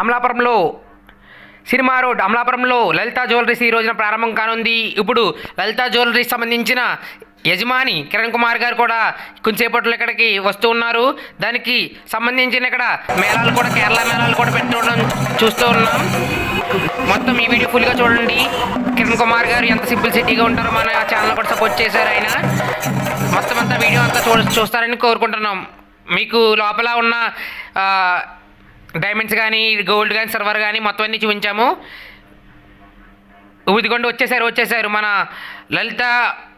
అమలాపురంలో cinema road అమలాపురంలో లలిత jewelleries ఈ రోజున ప్రారంభం కానుంది. ఇప్పుడు లలిత జ్యువెలరీస్ సంబంధించిన యజమాని కిరణ్ కుమార్ గారు కూడా కొంచెంసేపట్లో ఇక్కడికి వస్తూ ఉన్నారు. దానికి సంబంధించిన ఇక్కడ మేళాలు కూడా కేరళ మేళాలు కూడా పెట్టుకోవడం చూస్తూ ఉన్నాం. మొత్తం ఈ వీడియో ఫుల్గా చూడండి. కిరణ్ కుమార్ గారు ఎంత సింపుల్ సిటీగా ఉంటారో మన ఛానల్ కూడా సపోర్ట్ చేశారు ఆయన. మొత్తం అంతా వీడియో అంతా చూ చూస్తారని కోరుకుంటున్నాం. మీకు లోపల ఉన్న డైమండ్స్ కానీ గోల్డ్ కానీ సిల్వర్ కానీ మొత్తం అన్ని చూపించాము. ఇదిగోండి వచ్చేసారు వచ్చేసారు. మన లలిత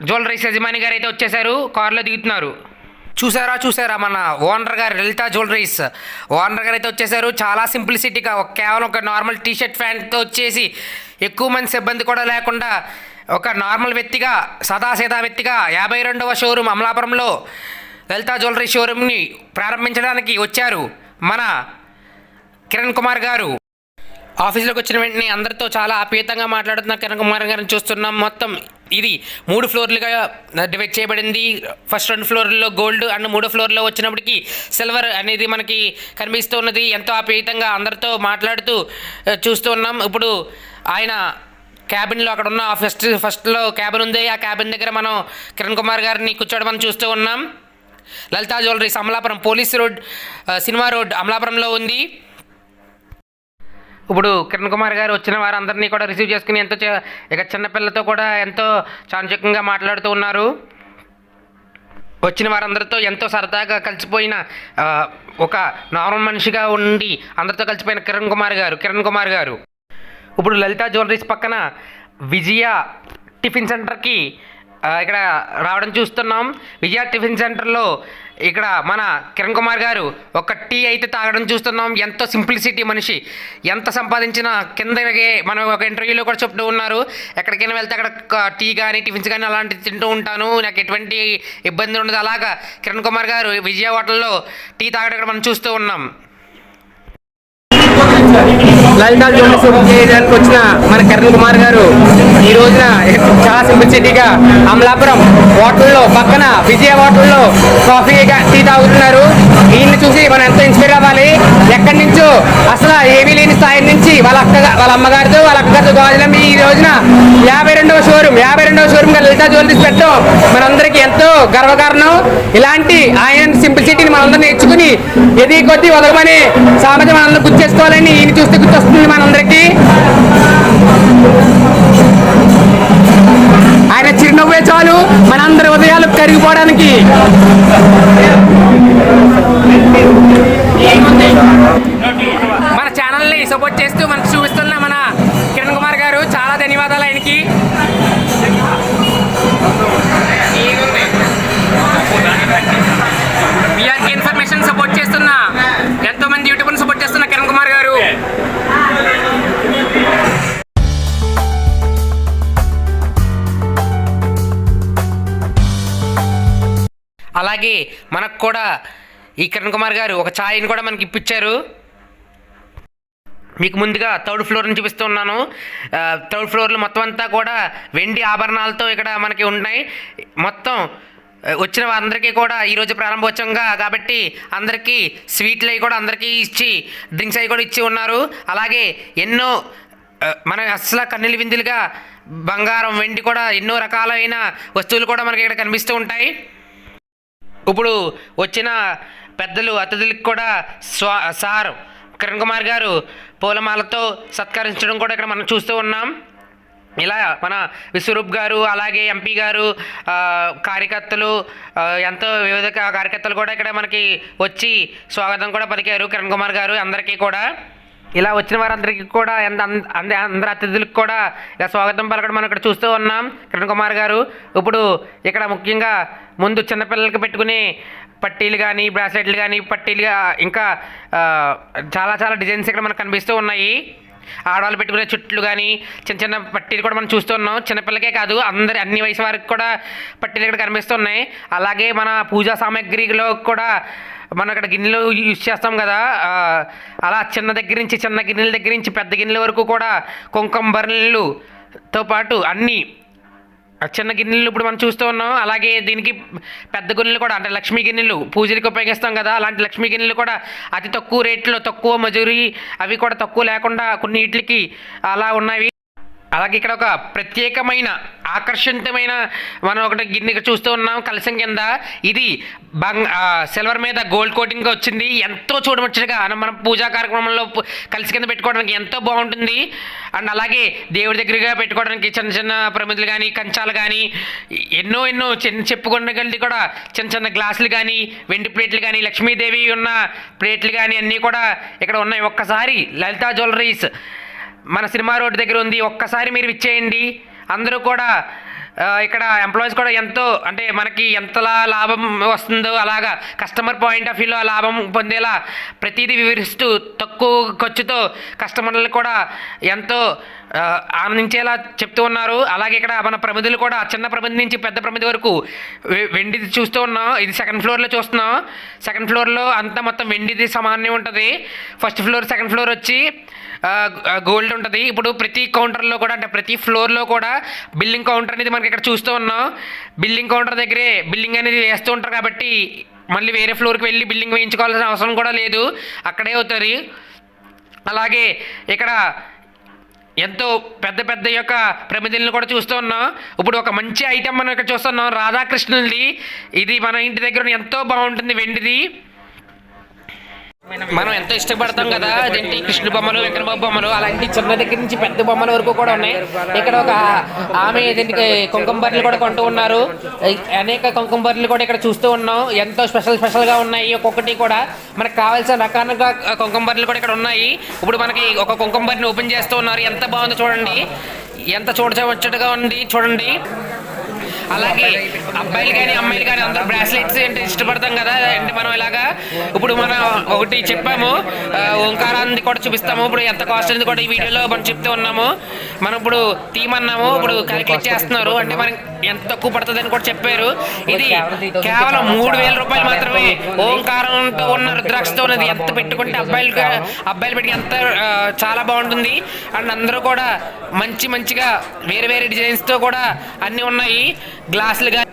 జ్యువెలరీస్ యజమాని గారు అయితే వచ్చేసారు. కారులో దిగుతున్నారు. చూసారా చూసారా మన ఓనర్ గారు లలిత జ్యువెలరీస్. ఓనర్ గారు అయితే వచ్చేసారు. చాలా సింప్లిసిటీగా కేవలం ఒక నార్మల్ టీ షర్ట్ ప్యాంట్తో వచ్చేసి ఎక్కువ మంది సిబ్బంది కూడా లేకుండా ఒక నార్మల్ వ్యక్తిగా సదాసీదా వ్యక్తిగా యాభై రెండవ షోరూమ్ అమలాపురంలో లలిత జ్యువెలరీ షోరూమ్ని ప్రారంభించడానికి వచ్చారు మన కిరణ్ కుమార్ గారు. ఆఫీస్లోకి వచ్చిన వెంటనే అందరితో చాలా ఆప్యాయతంగా మాట్లాడుతున్న కిరణ్ కుమార్ గారిని చూస్తున్నాం. మొత్తం ఇది మూడు ఫ్లోర్లుగా డివైడ్ చేయబడింది. ఫస్ట్ రెండు ఫ్లోర్లో గోల్డ్ అండ్ మూడో ఫ్లోర్లో వచ్చినప్పటికీ సిల్వర్ అనేది మనకి కనిపిస్తూ ఉన్నది. ఎంతో ఆప్యాయతంగా అందరితో మాట్లాడుతూ చూస్తూ ఉన్నాం. ఇప్పుడు ఆయన క్యాబిన్లో అక్కడ ఉన్న ఫస్ట్ ఫస్ట్లో క్యాబిన్ ఉంది. ఆ క్యాబిన్ దగ్గర మనం కిరణ్ కుమార్ గారిని కూర్చోవడం మనం చూస్తూ ఉన్నాం. Lalitha jewelleries Amalapuram police road cinema road అమలాపురంలో ఉంది. ఇప్పుడు కిరణ్ కుమార్ గారు వచ్చిన వారందరినీ కూడా రిసీవ్ చేసుకుని ఎంతో ఇక చిన్నపిల్లతో కూడా ఎంతో చాంచక్యంగా మాట్లాడుతూ ఉన్నారు. వచ్చిన వారందరితో ఎంతో సరదాగా కలిసిపోయిన ఒక నార్మల్ మనిషిగా ఉండి అందరితో కలిసిపోయిన కిరణ్ కుమార్ గారు కిరణ్ కుమార్ గారు. ఇప్పుడు లలితా జ్యువెలరీస్ పక్కన విజయ టిఫిన్ సెంటర్కి ఇక్కడ రావడం చూస్తున్నాం. విజయ టిఫిన్ సెంటర్లో ఇక్కడ మన కిరణ్ కుమార్ గారు ఒక టీ అయితే తాగడం చూస్తున్నాం. ఎంతో సింప్లిసిటీ మనిషి. ఎంత సంపాదించినా కిందకి మనం ఒక ఇంటర్వ్యూలో కూడా చెప్తూ ఉన్నారు. ఎక్కడికైనా వెళ్తే అక్కడ టీ కానీ టిఫిన్స్ కానీ అలాంటివి తింటూ ఉంటాను. నాకు ఎటువంటి ఇబ్బంది ఉండదు అలాగా కిరణ్ కుమార్ గారు విజయ హోటల్లో టీ తాగడం ఇక్కడ మనం చూస్తూ ఉన్నాం. లలితా చేయడానికి వచ్చిన మన కిరణ్ కుమార్ గారు ఈ రోజున చాలా సింప్లిసిటీగా అమలాపురం హోటల్లో పక్కన విజయ హోటల్లో కాఫీ టీ తాగుతున్నారు. ఈయన్ని చూసి మనం ఎంతో ఇన్స్పైర్ అవ్వాలి? ఎక్కడి నుంచో అసలు ఏమీ లేని స్థాయి నుంచి వాళ్ళ అక్క వాళ్ళ అమ్మగారితో వాళ్ళ అక్కగారితో గాజులం ఈ రోజున యాభై రెండవ షోరూమ్ యాభై రెండవ షోరూమ్గా లలితా జ్యువెలరీస్ పెట్టడం మనందరికీ ఎంతో గర్వకారణం. ఇలాంటి ఆయన సింప్లిసిటీని మనందరం నేర్చుకుని ఎది కొద్ది వదలమని సామెత మనందరం గుర్తు చేసుకోవాలని ఈయన చూస్తే గుర్తొస్తుంది మనందరికీ. ఆయన చిరునవ్వే చాలు మనందరి ఉదయాలు కరిగిపోవడానికి. మన ఛానల్ని సపోర్ట్ చేస్తూ మనకు చూపిస్తున్న మన కిరణ్ కుమార్ గారు చాలా ధన్యవాదాలు ఆయనకి. విఆర్కి ఇన్ఫర్మేషన్ సపోర్ట్ చేస్తున్న ఎంతో మంది యూట్యూబ్ని సపోర్ట్ చేస్తున్న కిరణ్ కుమార్ గారు. అలాగే మనకు కూడా ఈ కిరణ్ కుమార్ గారు ఒక ఛాయ్ని కూడా మనకి ఇప్పించారు మీకు ముందుగా థర్డ్ ఫ్లోర్ని చూపిస్తున్నాను. థర్డ్ ఫ్లోర్లో మొత్తం అంతా కూడా వెండి ఆభరణాలతో ఇక్కడ మనకి ఉన్నాయి మొత్తం వచ్చిన వారందరికీ కూడా ఈరోజు ప్రారంభోత్సవంగా కాబట్టి అందరికీ స్వీట్లు అవి కూడా అందరికీ ఇచ్చి డ్రింక్స్ అవి కూడా ఇచ్చి ఉన్నారు. అలాగే ఎన్నో మన అసలు కన్నెలు విందులుగా బంగారం వెండి కూడా ఎన్నో రకాలైన వస్తువులు కూడా మనకి ఇక్కడ కనిపిస్తూ ఉంటాయి. ఇప్పుడు వచ్చిన పెద్దలు అతిథులకు కూడా స్వా సార్. కిరణ్ కుమార్ గారు పూలమాలతో సత్కరించడం కూడా ఇక్కడ మనం చూస్తూ ఉన్నాం. ఇలా మన విశ్వరూప్ గారు అలాగే ఎంపీ గారు కార్యకర్తలు ఎంతో వివిధ కార్యకర్తలు కూడా ఇక్కడ మనకి వచ్చి స్వాగతం కూడా పలికారు కిరణ్ కుమార్ గారు అందరికీ కూడా. ఇలా వచ్చిన వారందరికీ కూడా ఎంత అంద- అంద- అందరి అతిథులకు కూడా ఇలా స్వాగతం పలకడం మనం ఇక్కడ చూస్తూ ఉన్నాం. కిరణ్ కుమార్ గారు ఇప్పుడు ఇక్కడ ముఖ్యంగా ముందు చిన్నపిల్లలకి పెట్టుకునే పట్టీలు కానీ బ్రాస్లెట్లు కానీ పట్టీలుగా ఇంకా చాలా చాలా డిజైన్స్ ఇక్కడ మనకు కనిపిస్తూ ఉన్నాయి. ఆడవాళ్ళు పెట్టుకునే చుట్లు కానీ చిన్న చిన్న పట్టీలు కూడా మనం చూస్తున్నాం చిన్నపిల్లకే కాదు అందరి అన్ని వయసు వారికి కూడా పట్టీలు ఇక్కడ కనిపిస్తున్నాయి. అలాగే మన పూజా సామాగ్రిలో కూడా మనం ఇక్కడ గిన్నెలు యూజ్ చేస్తాం కదా అలా చిన్న దగ్గర నుంచి చిన్న గిన్నెల దగ్గర నుంచి పెద్ద గిన్నెల వరకు కూడా కుంకుమ బర్రెలతో పాటు అన్నీ చిన్న గిన్నెలు ఇప్పుడు మనం చూస్తూ ఉన్నాం. అలాగే దీనికి పెద్ద గిన్నెలు కూడా అంటే లక్ష్మీ గిన్నెలు పూజలకు ఉపయోగిస్తాం కదా. అలాంటి లక్ష్మీ గిన్నెలు కూడా అతి తక్కువ రేట్లో తక్కువ మజూరి అవి కూడా తక్కువ లేకుండా కొన్ని ఇట్లకి అలా ఉన్నవి అలాగే ఇక్కడ ఒక ప్రత్యేకమైన ఆకర్షణీయమైన మనం ఒకటి గిన్నె చూస్తూ ఉన్నాం. కలసం కింద ఇది బంగ్ సిల్వర్ మీద గోల్డ్ కోటింగ్గా వచ్చింది. ఎంతో చూడముచ్చటగా మనం పూజా కార్యక్రమంలో కలిసి కింద పెట్టుకోవడానికి ఎంతో బాగుంటుంది. అండ్ అలాగే దేవుడి దగ్గరగా పెట్టుకోవడానికి చిన్న చిన్న ప్రమిదలు కానీ కంచాలు కానీ ఎన్నో ఎన్నో చిన్న చెప్పుకోగలిగి కూడా చిన్న చిన్న గ్లాసులు కానీ వెండి ప్లేట్లు కానీ లక్ష్మీదేవి ఉన్న ప్లేట్లు కానీ అన్నీ కూడా ఇక్కడ ఉన్నాయి. ఒక్కసారి లలితా జ్యువెలరీస్ మన సినిమా రోడ్ దగ్గర ఉంది ఒక్కసారి మీరు ఇచ్చేయండి అందరూ కూడా ఇక్కడ ఎంప్లాయీస్ కూడా ఎంతో అంటే మనకి ఎంతలా లాభం వస్తుందో అలాగా కస్టమర్ పాయింట్ ఆఫ్ వ్యూలో లాభం పొందేలా ప్రతిదీ వివరిస్తూ తక్కువ ఖర్చుతో కస్టమర్లు కూడా ఎంతో ఆనందించేలా చెప్తూ ఉన్నారు. అలాగే ఇక్కడ మన ప్రమిదులు కూడా చిన్న ప్రమిది నుంచి పెద్ద ప్రమిది వరకు వెండిది చూస్తూ ఉన్నాం. ఇది సెకండ్ ఫ్లోర్లో చూస్తున్నాం. సెకండ్ ఫ్లోర్లో అంతా మొత్తం వెండిది సమానం ఉంటుంది. ఫస్ట్ ఫ్లోర్ సెకండ్ ఫ్లోర్ వచ్చి గోల్డ్ ఉంటుంది. ఇప్పుడు ప్రతి కౌంటర్లో కూడా అంటే ప్రతి ఫ్లోర్లో కూడా బిల్లింగ్ కౌంటర్ అనేది మనకి ఇక్కడ చూస్తూ ఉన్నాం. బిల్లింగ్ కౌంటర్ దగ్గరే బిల్లింగ్ అనేది వేస్తూ ఉంటారు కాబట్టి మళ్ళీ వేరే ఫ్లోర్కి వెళ్ళి బిల్లింగ్ వేయించుకోవాల్సిన అవసరం కూడా లేదు. అక్కడే అవుతుంది. అలాగే ఇక్కడ ఎంతో పెద్ద పెద్ద యొక్క ప్రమిదలను కూడా చూస్తూ ఉన్నాం. ఇప్పుడు ఒక మంచి ఐటెం మనం ఇక్కడ చూస్తున్నాం. రాధాకృష్ణుల్ది ఇది మన ఇంటి దగ్గర ఎంతో బాగుంటుంది వెండిది. మనం ఎంతో ఇష్టపడతాం కదా అదేంటి? కృష్ణ బొమ్మలు వెంకటబాబు బొమ్మలు అలాంటి చిన్న దగ్గర నుంచి పెద్ద బొమ్మల వరకు కూడా ఉన్నాయి. ఇక్కడ ఒక ఆమె దీనికి కుంకుమ బర్రెలు కూడా కొంటూ ఉన్నారు. అనేక కుంకుమ బర్రెలు కూడా ఇక్కడ చూస్తూ ఉన్నాం. ఎంతో స్పెషల్ స్పెషల్గా ఉన్నాయి ఒక్కొక్కటి కూడా. మనకు కావాల్సిన రకాలుగా కుంకుమ బర్రెలు కూడా ఇక్కడ ఉన్నాయి. ఇప్పుడు మనకి ఒక కుంకుమ బర్రెని ఓపెన్ చేస్తూ ఉన్నారు. ఎంత బాగుందో చూడండి. ఎంత చూడచవచ్చట్టుగా ఉంది చూడండి. అలాగే అబ్బాయిలు కానీ అమ్మాయిలు కానీ అందరూ బ్రాస్లెట్స్ అంటే ఇష్టపడతాం కదా అంటే మనం ఇలాగా ఇప్పుడు మనం ఒకటి చెప్పాము ఓంకారాన్ని కూడా చూపిస్తాము ఇప్పుడు ఎంత కాస్ట్ అనేది కూడా ఈ వీడియోలో మనం చెప్తూ ఉన్నాము. మనం ఇప్పుడు తీయమన్నాము ఇప్పుడు క్యాలిక్యులేట్ చేస్తున్నారు అంటే మనం ఎంత తక్కువ పడుతుంది అని కూడా చెప్పారు. ఇది కేవలం మూడు వేల రూపాయలు మాత్రమే ఓంకారంతో ఉన్న రుద్రాక్షతో ఉన్నది ఎంత పెట్టుకుంటే అబ్బాయిలు అబ్బాయిలు పెట్టి ఎంత చాలా బాగుంటుంది. అండ్ అందరూ కూడా మంచి మంచిగా వేరే వేరే డిజైన్స్తో కూడా అన్నీ ఉన్నాయి. గ్లాసులు కానీ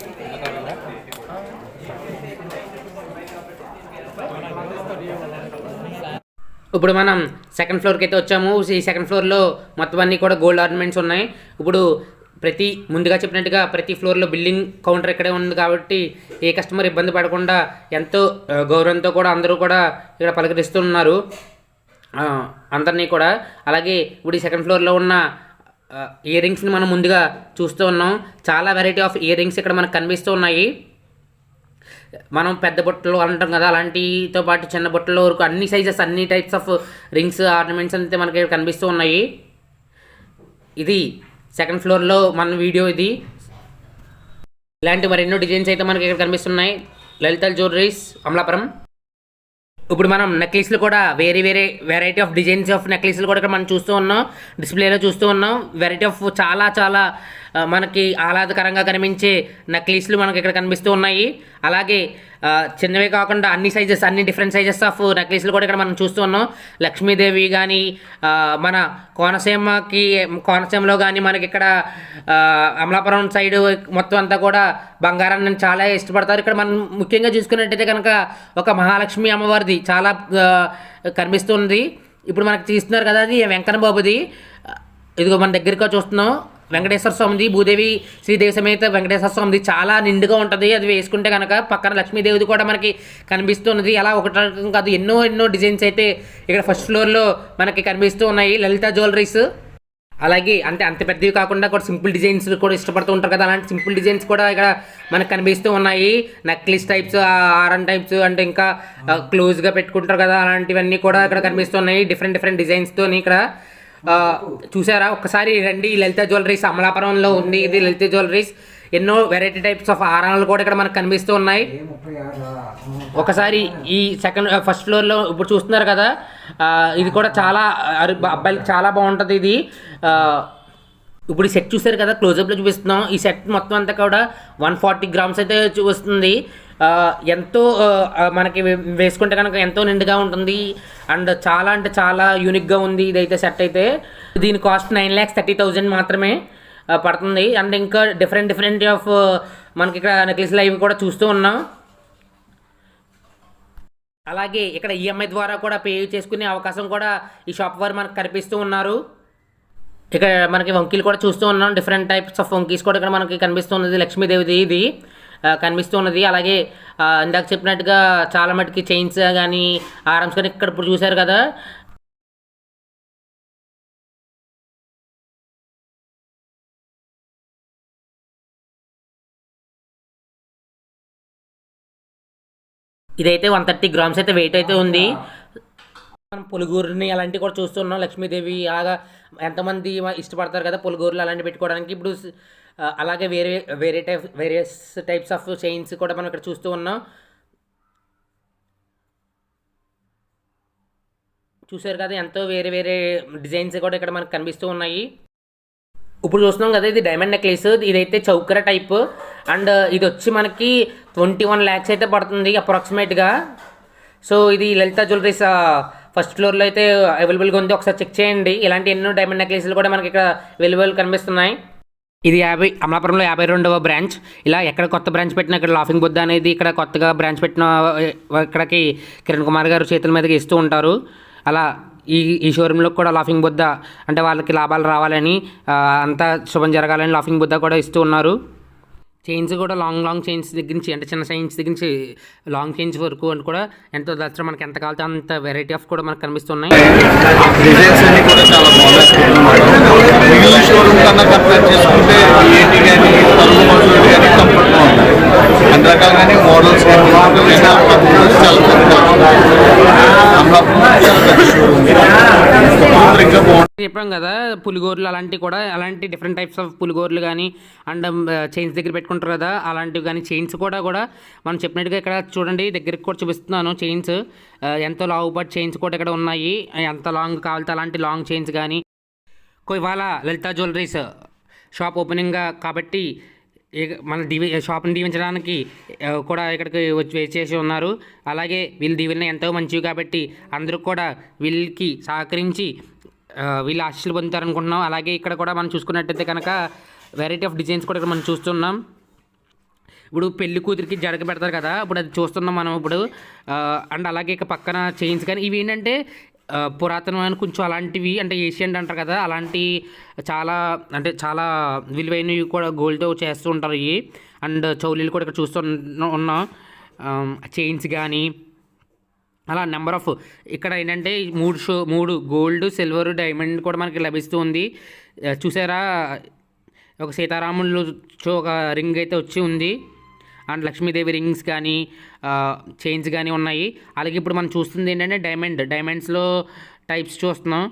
ఇప్పుడు మనం సెకండ్ ఫ్లోర్కి అయితే వచ్చాము. ఈ సెకండ్ ఫ్లోర్లో మొత్తం అన్నీ కూడా గోల్డ్ ఆర్నమెంట్స్ ఉన్నాయి. ఇప్పుడు ప్రతి ముందుగా చెప్పినట్టుగా ప్రతి ఫ్లోర్లో బిల్డింగ్ కౌంటర్ ఇక్కడే ఉంది కాబట్టి ఏ కస్టమర్ ఇబ్బంది పడకుండా ఎంతో గౌరవంతో కూడా అందరూ కూడా ఇక్కడ పలకరిస్తున్నారు అందరినీ కూడా. అలాగే ఇప్పుడు ఈ సెకండ్ ఫ్లోర్లో ఉన్న ఇయర్ రింగ్స్ని మనం ముందుగా చూస్తూ ఉన్నాం. చాలా వెరైటీ ఆఫ్ ఇయర్ రింగ్స్ ఇక్కడ మనకు కనిపిస్తూ ఉన్నాయి. మనం పెద్ద బుట్టలు అంటాం కదా అలాంటితో పాటు చిన్న బుట్టల వరకు అన్ని సైజెస్ అన్ని టైప్స్ ఆఫ్ రింగ్స్ ఆర్నమెంట్స్ అయితే మనకి కనిపిస్తూ ఉన్నాయి. ఇది సెకండ్ ఫ్లోర్లో మన వీడియో ఇది. ఇలాంటి మరెన్నో డిజైన్స్ అయితే మనకి ఇక్కడ కనిపిస్తున్నాయి. లలిత జ్యువెలరీస్ అమలాపురం. ఇప్పుడు మనం నెక్లెస్లు కూడా వేరే వేరే వెరైటీ ఆఫ్ డిజైన్స్ ఆఫ్ నెక్లెస్లు కూడా ఇక్కడ మనం చూస్తూ ఉన్నాం. డిస్ప్లేలో చూస్తూ ఉన్నాం. వెరైటీ ఆఫ్ చాలా చాలా మనకి ఆహ్లాదకరంగా కనిపించే నెక్లెస్లు మనకి ఇక్కడ కనిపిస్తూ ఉన్నాయి. అలాగే చిన్నవే కాకుండా అన్ని సైజెస్ అన్ని డిఫరెంట్ సైజెస్ ఆఫ్ నెక్లెస్లు కూడా ఇక్కడ మనం చూస్తూ ఉన్నాం. లక్ష్మీదేవి కానీ మన కోనసీమకి కోనసీమలో కానీ మనకి ఇక్కడ అమలాపురం సైడ్ మొత్తం అంతా కూడా బంగారాన్ని చాలా ఇష్టపడతారు. ఇక్కడ మనం ముఖ్యంగా చూసుకున్నట్టయితే కనుక ఒక మహాలక్ష్మి అమ్మవారిది చాలా కనిపిస్తుంది. ఇప్పుడు మనకి తీస్తున్నారు కదా అది వెంకన్న బాబుది ఇదిగో మన దగ్గరగా చూస్తున్నాం. వెంకటేశ్వర స్వామిది భూదేవి శ్రీదేవి సమేత వెంకటేశ్వర స్వామిది చాలా నిండుగా ఉంటుంది. అది వేసుకుంటే కనుక పక్కన లక్ష్మీదేవిది కూడా మనకి కనిపిస్తున్నది. అలా ఒకటి కాదు. ఎన్నో ఎన్నో డిజైన్స్ అయితే ఇక్కడ ఫస్ట్ ఫ్లోర్లో మనకి కనిపిస్తూ ఉన్నాయి. లలిత జ్యువెలరీస్. అలాగే అంటే అంత పెద్దవి కాకుండా కూడా సింపుల్ డిజైన్స్ కూడా ఇష్టపడుతూ ఉంటారు కదా అలాంటి సింపుల్ డిజైన్స్ కూడా ఇక్కడ మనకు కనిపిస్తూ ఉన్నాయి. నెక్లెస్ టైప్స్ ఆరన్ టైప్స్ అంటే ఇంకా క్లోజ్గా పెట్టుకుంటారు కదా అలాంటివన్నీ కూడా ఇక్కడ కనిపిస్తున్నాయి డిఫరెంట్ డిఫరెంట్ డిజైన్స్తో ఇక్కడ చూసారా? ఒకసారి రండి. లలిత జ్యువెలరీస్ అమలాపురంలో ఉంది. ఇది లలిత జ్యువెలరీస్. ఎన్నో వెరైటీ టైప్స్ ఆఫ్ ఆరాలు కూడా ఇక్కడ మనకు కనిపిస్తూ ఉన్నాయి. ఒకసారి ఈ సెకండ్ ఫస్ట్ ఫ్లోర్లో ఇప్పుడు చూస్తున్నారు కదా ఇది కూడా చాలా అరు- అబ్బాయిలకి చాలా బాగుంటుంది ఇది. ఇప్పుడు ఈ సెట్ చూసారు కదా క్లోజప్లో చూపిస్తున్నాం. ఈ సెట్ మొత్తం అంతా కూడా వన్ ఫార్టీ గ్రామ్స్ అయితే వస్తుంది ఎంతో మనకి వేసుకుంటే కనుక ఎంతో నిండుగా ఉంటుంది. అండ్ చాలా అంటే చాలా యూనిక్గా ఉంది ఇదైతే సెట్ అయితే. దీని cost nine lakhs thirty thousand మాత్రమే. పడుతుంది. అండ్ ఇంకా డిఫరెంట్ డిఫరెంట్ ఆఫ్ మనకి ఇక్కడ నెక్లెస్లు అవి కూడా చూస్తూ ఉన్నాం. అలాగే ఇక్కడ ఈఎంఐ ద్వారా కూడా పే చేసుకునే అవకాశం కూడా ఈ షాప్ వారు మనకు కనిపిస్తూ ఉన్నారు. ఇక్కడ మనకి వంకీలు కూడా చూస్తూ ఉన్నాం. డిఫరెంట్ టైప్స్ ఆఫ్ వంకీస్ కూడా ఇక్కడ మనకి కనిపిస్తున్నది లక్ష్మీదేవిది ఇది కనిపిస్తున్నది అలాగే ఇందాక చెప్పినట్టుగా చాలా మటుకి చైన్స్ కానీ ఆర్మ్స్ కానీ ఇక్కడ ఇప్పుడు చూశారు కదా. ఇదైతే వన్ థర్టీ గ్రామ్స్ అయితే వెయిట్ అయితే ఉంది. మనం పులుగూరుని అలాంటివి కూడా చూస్తున్నాం. లక్ష్మీదేవి అలాగా ఎంతమంది ఇష్టపడతారు కదా పులుగూరులు అలాంటివి పెట్టుకోవడానికి. ఇప్పుడు అలాగే వేరే వేరే type various types of chains కూడా మనం ఇక్కడ చూస్తూ ఉన్నాం. చూసారు కదా ఎంతో వేరే వేరే డిజైన్స్ కూడా ఇక్కడ మనకు కనిపిస్తూ ఉన్నాయి. ఇప్పుడు చూస్తున్నాం కదా ఇది డైమండ్ నెక్లెస్ ఇదైతే చౌకర టైప్ అండ్ uh, ఇది వచ్చి మనకి ట్వంటీ వన్ ల్యాక్స్ అయితే పడుతుంది అప్రాక్సిమేట్గా సో ఇది లలిత జ్యువెలరీస్ ఫస్ట్ ఫ్లోర్లో అయితే అవైలబుల్గా ఉంది. ఒకసారి చెక్ చేయండి. ఇలాంటి ఎన్నో డైమండ్ నెక్లెస్లు కూడా మనకి ఇక్కడ అవైలబుల్ కనిపిస్తున్నాయి. ఇది యాభై అమలాపురంలో యాభై రెండవ బ్రాంచ్ ఇలా ఎక్కడ కొత్త బ్రాంచ్ పెట్టినా ఇక్కడ లాఫింగ్ బుద్ధ అనేది ఇక్కడ కొత్తగా బ్రాంచ్ పెట్టిన uh, ఇక్కడికి కిరణ్ కుమార్ గారు చేతుల మీదకి ఇస్తూ ఉంటారు. అలా ఈ ఈ షోరూంలో కూడా లాఫింగ్ బుద్ధ అంటే వాళ్ళకి లాభాలు రావాలని అంతా శుభం జరగాలని లాఫింగ్ బుద్ధ కూడా ఇస్తూ ఉన్నారు. చైన్స్ కూడా లాంగ్ లాంగ్ చైన్స్ దగ్గర నుంచి అంటే చిన్న చైన్స్ దగ్గర నుంచి లాంగ్ చైన్స్ వరకు అని కూడా ఎంతో దసరా మనకి ఎంత కావాలో అంత వెరైటీ ఆఫ్ కూడా మనకు కనిపిస్తున్నాయి. మోడల్స్ చెప్పాం కదా పులిగోర్లు అలాంటివి కూడా అలాంటి డిఫరెంట్ టైప్స్ ఆఫ్ పులిగోర్లు కానీ అండ్ చైన్స్ దగ్గర పెట్టుకుంటారు కదా అలాంటివి కానీ చైన్స్ కూడా కూడా మనం చెప్పినట్టుగా ఇక్కడ చూడండి దగ్గరికి కూడా చూపిస్తున్నాను చైన్స్ ఎంతో లావుబాటు చైన్స్ కూడా ఇక్కడ ఉన్నాయి. ఎంత లాంగ్ కావాలితే అలాంటి లాంగ్ చైన్స్ కానీ. కో ఇవాళ లలిత జ్యువెలరీస్ షాప్ ఓపెనింగ్ కాబట్టి మన దీవి షాప్ని దీవించడానికి కూడా ఇక్కడికి వచ్చి వేచేసి ఉన్నారు. అలాగే వీళ్ళు దీవెన ఎంతో మంచివి కాబట్టి అందరూ కూడా వీళ్ళకి సహకరించి వీళ్ళు ఆశీస్సులు పొందుతారనుకుంటున్నాం. అలాగే ఇక్కడ కూడా మనం చూసుకున్నట్టయితే కనుక వెరైటీ ఆఫ్ డిజైన్స్ కూడా ఇక్కడ మనం చూస్తున్నాం. ఇప్పుడు పెళ్ళి కూతురికి జడక పెడతారు కదా ఇప్పుడు అది చూస్తున్నాం మనం ఇప్పుడు. అండ్ అలాగే ఇక పక్కన చైన్స్ కానీ ఇవి ఏంటంటే పురాతనమైన కొంచెం అలాంటివి అంటే ఏషియన్ అంటారు కదా అలాంటి చాలా అంటే చాలా విలువైనవి కూడా గోల్డ్తో చేస్తూ ఉంటారు ఇవి. అండ్ చౌలీలు కూడా ఇక్కడ చూస్తూ ఉన్నాం చైన్స్ కానీ అలా నెంబర్ ఆఫ్ ఇక్కడ ఏంటంటే మూడు షో మూడు గోల్డ్ సిల్వర్ డైమండ్ కూడా మనకి లభిస్తూ ఉంది. చూసారా? ఒక సీతారాములు చో ఒక రింగ్ అయితే వచ్చి ఉంది. అండ్ లక్ష్మీదేవి రింగ్స్ కానీ చైన్స్ కానీ ఉన్నాయి. అలాగే ఇప్పుడు మనం చూస్తుంది ఏంటంటే డైమండ్ డైమండ్స్లో టైప్స్ చూస్తున్నాం.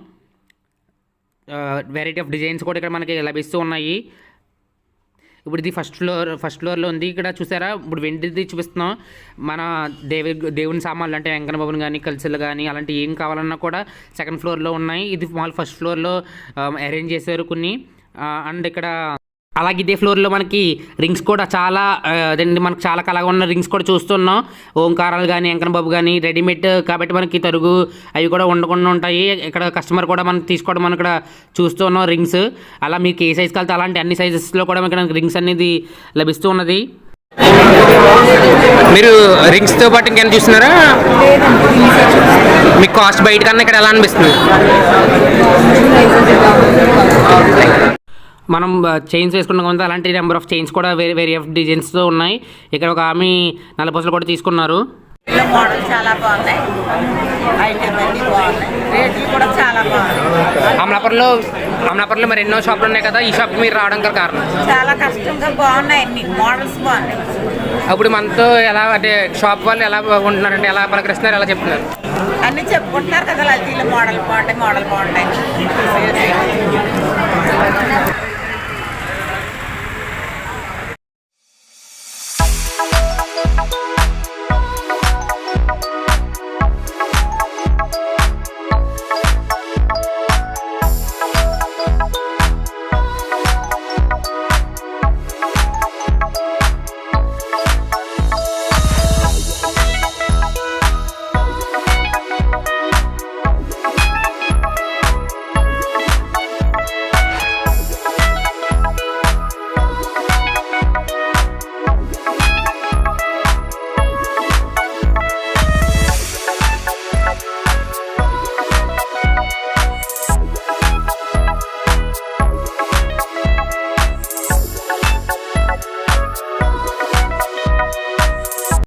వెరైటీ ఆఫ్ డిజైన్స్ కూడా ఇక్కడ మనకి లభిస్తూ ఉన్నాయి. ఇప్పుడు ఇది ఫస్ట్ ఫ్లోర్ ఫస్ట్ ఫ్లోర్లో ఉంది. ఇక్కడ చూసారా? ఇప్పుడు వెండిది చూపిస్తున్నాం. మన దేవి దేవుని సామాన్లు అంటే వెంకన్న భవన్ కానీ కల్చర్లు కానీ అలాంటి ఏం కావాలన్నా కూడా సెకండ్ ఫ్లోర్లో ఉన్నాయి. ఇది మామూలు ఫస్ట్ ఫ్లోర్లో అరేంజ్ చేశారు కొన్ని. అండ్ ఇక్కడ అలాగే ఇదే ఫ్లోర్లో మనకి రింగ్స్ కూడా చాలా అదండి మనకు చాలా కలగా ఉన్న రింగ్స్ కూడా చూస్తున్నాం. ఓంకారాలు కానీ వెంకన్న కానీ రెడీమేడ్ కాబట్టి మనకి తరుగు అవి కూడా ఉండకుండా ఉంటాయి. ఇక్కడ కస్టమర్ కూడా మనం తీసుకోవడం మనం ఇక్కడ చూస్తున్నాం రింగ్స్. అలా మీకు ఏ సైజ్ కలితే అలాంటి అన్ని సైజెస్లో కూడా మనకి రింగ్స్ అనేది లభిస్తూ ఉన్నది. మీరు రింగ్స్తో పాటు ఇంకేమైనా చూస్తున్నారా? మీకు కాస్ట్ బయట కన్నా ఇక్కడ ఎలా అనిపిస్తుంది? మనం చైన్స్ వేసుకున్నాం కదా అలాంటి నెంబర్ ఆఫ్ చైన్స్ కూడా వేరే వేరే డిజైన్స్తో ఉన్నాయి. ఇక్కడ ఒక ఆమె నలపసలు కూడా తీసుకున్నారు. మోడల్ చాలా బాగున్నాయి. ఐటమ్ అన్ని బాగున్నాయి. రేట్లు కూడా చాలా బాగున్నాయి. అమలాపురంలో అమలాపురంలో మరి ఎన్నో షాపులు ఉన్నాయి కదా ఈ షాప్కి మీరు రావడం గల కారణం? చాలా కష్టంగా బాగున్నాయి అన్ని. మోడల్స్ బాగున్నాయి. అప్పుడు మనతో ఎలా అంటే షాప్ వాళ్ళు ఎలా ఉంటున్నారంటే ఎలా పలకరిస్తున్నారు ఎలా చెప్తున్నారు? అన్ని చెప్పుకుంటున్నారు కదా లలితీల మోడల్ బాగుంటాయి మోడల్ బాగుంటాయి.